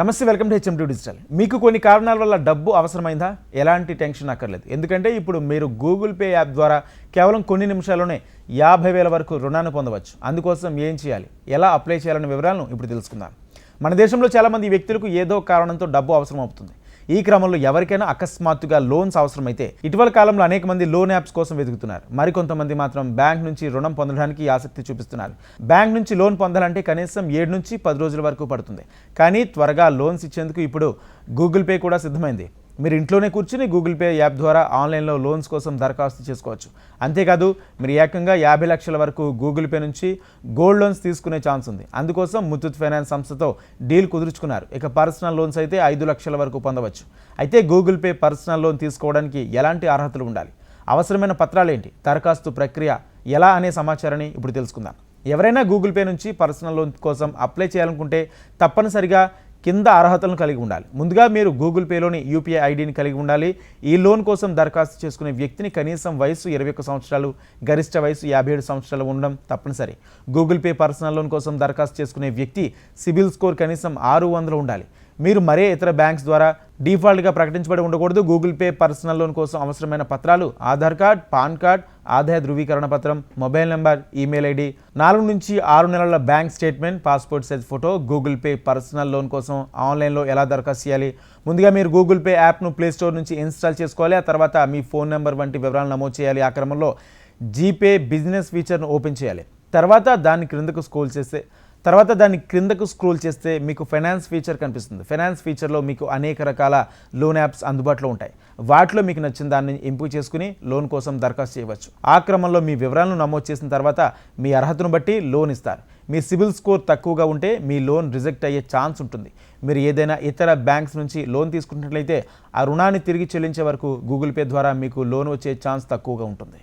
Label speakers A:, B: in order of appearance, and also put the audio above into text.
A: నమస్తే welcome to HM digital. మీకు కొన్ని కారణాల వల్ల డబ్బు అవసరమైందా? ఎలాంటి టెన్షన్ అక్కర్లేదు ఎందుకంటే ఇప్పుడు మీరు గూగుల్ పే యాప్ ద్వారా కేవలం కొన్ని నిమిషాల్లోనే యాభై వేల వరకు రుణాన్ని పొందవచ్చు. అందుకోసం ఏం చేయాలి? ఎలా అప్లై చేయాలనే వివరాలను ఇప్పుడు తెలుసుకుందాం. మన దేశంలో చాలామంది వ్యక్తులకు ఏదో కారణంతో డబ్బు అవసరం అవుతుంది ఈ క్రమంలో ఎవరికైనా అకస్మాత్తుగా లోన్స్ అవసరమైతే ఇటీవల కాలంలో అనేక మంది లోన్ యాప్స్ కోసం వెతుకుతున్నారు. మరికొంతమంది మాత్రం బ్యాంక్ నుంచి రుణం పొందడానికి ఆసక్తి చూపిస్తున్నారు. బ్యాంక్ నుంచి లోన్ పొందాలంటే కనీసం ఏడు నుంచి పది రోజుల వరకు పడుతుంది. కానీ త్వరగా లోన్స్ ఇచ్చేందుకు ఇప్పుడు గూగుల్ పే కూడా సిద్ధమైంది. మీరు ఇంట్లోనే కూర్చుని గూగుల్ పే యాప్ ద్వారా ఆన్లైన్లో లోన్స్ కోసం దరఖాస్తు చేసుకోవచ్చు. అంతేకాదు మీరు ఏకంగా యాభై లక్షల వరకు గూగుల్ పే నుంచి గోల్డ్ లోన్స్ తీసుకునే ఛాన్స్ ఉంది. అందుకోసం ముత్తూట్ ఫైనాన్స్ సంస్థతో డీల్ కుదుర్చుకున్నారు. ఇక పర్సనల్ లోన్స్ అయితే ఐదు లక్షల వరకు పొందవచ్చు. అయితే గూగుల్ పే పర్సనల్ లోన్ తీసుకోవడానికి ఎలాంటి అర్హతలు ఉండాలి? అవసరమైన పత్రాలు ఏంటి? దరఖాస్తు ప్రక్రియ ఎలా అనే సమాచారాన్ని ఇప్పుడు తెలుసుకుందాం. ఎవరైనా గూగుల్ పే నుంచి పర్సనల్ లోన్ కోసం అప్లై చేయాలనుకుంటే తప్పనిసరిగా కింద అర్హతలను కలిగి ఉండాలి. ముందుగా మీరు గూగుల్ పేలోని యూపీఐ ఐడిని కలిగి ఉండాలి. ఈ లోన్ కోసం దరఖాస్తు చేసుకునే వ్యక్తిని కనీసం వయసు ఇరవై ఒక్క సంవత్సరాలు గరిష్ట వయసు యాభై ఏడు సంవత్సరాలు ఉండడం తప్పనిసరి. గూగుల్ పే పర్సనల్ లోన్ కోసం దరఖాస్తు చేసుకునే వ్యక్తి సిబిల్ స్కోర్ కనీసం ఆరు వందలు ఉండాలి. మీరు మరే ఇతర బ్యాంక్స్ ద్వారా డిఫాల్ట్గా ప్రకటించబడి ఉండకూడదు. గూగుల్ పే పర్సనల్ లోన్ కోసం అవసరమైన పత్రాలు ఆధార్ కార్డ్ పాన్ కార్డ్ ఆదాయ ధృవీకరణ పత్రం మొబైల్ నెంబర్ ఈమెయిల్ ఐడి. నాలుగు నుంచి ఆరు నెలల bank statement passport size photo Google Pay personal loan కోసం ఆన్లైన్లో ఎలా దరఖాస్తు చేయాలి? ముందుగా మీరు గూగుల్ పే యాప్ను ప్లే స్టోర్ నుంచి ఇన్స్టాల్ చేసుకోవాలి. ఆ తర్వాత మీ ఫోన్ నెంబర్ వంటి వివరాలు నమోదు చేయాలి. ఆ క్రమంలో జీపే బిజినెస్ ఫీచర్ను ఓపెన్ చేయాలి. తర్వాత దాన్ని క్రిందకు స్కోల్ చేస్తే తర్వాత దాన్ని క్రిందకు స్క్రోల్ చేస్తే మీకు ఫైనాన్స్ ఫీచర్ కనిపిస్తుంది. ఫైనాన్స్ ఫీచర్లో మీకు అనేక రకాల లోన్ యాప్స్ అందుబాటులో ఉంటాయి. వాటిలో మీకు నచ్చిన దాన్ని ఎంపిక చేసుకుని లోన్ కోసం దరఖాస్తు చేయవచ్చు. ఆ క్రమంలో మీ వివరాలను నమోదు చేసిన తర్వాత మీ అర్హతను బట్టి లోన్ ఇస్తారు. మీ సిబిల్ స్కోర్ తక్కువగా ఉంటే మీ లోన్ రిజెక్ట్ అయ్యే ఛాన్స్ ఉంటుంది. మీరు ఏదైనా ఇతర బ్యాంక్స్ నుంచి లోన్ తీసుకున్నట్లయితే ఆ రుణాన్ని తిరిగి చెల్లించే వరకు గూగుల్ పే ద్వారా మీకు లోన్ వచ్చే ఛాన్స్ తక్కువగా ఉంటుంది.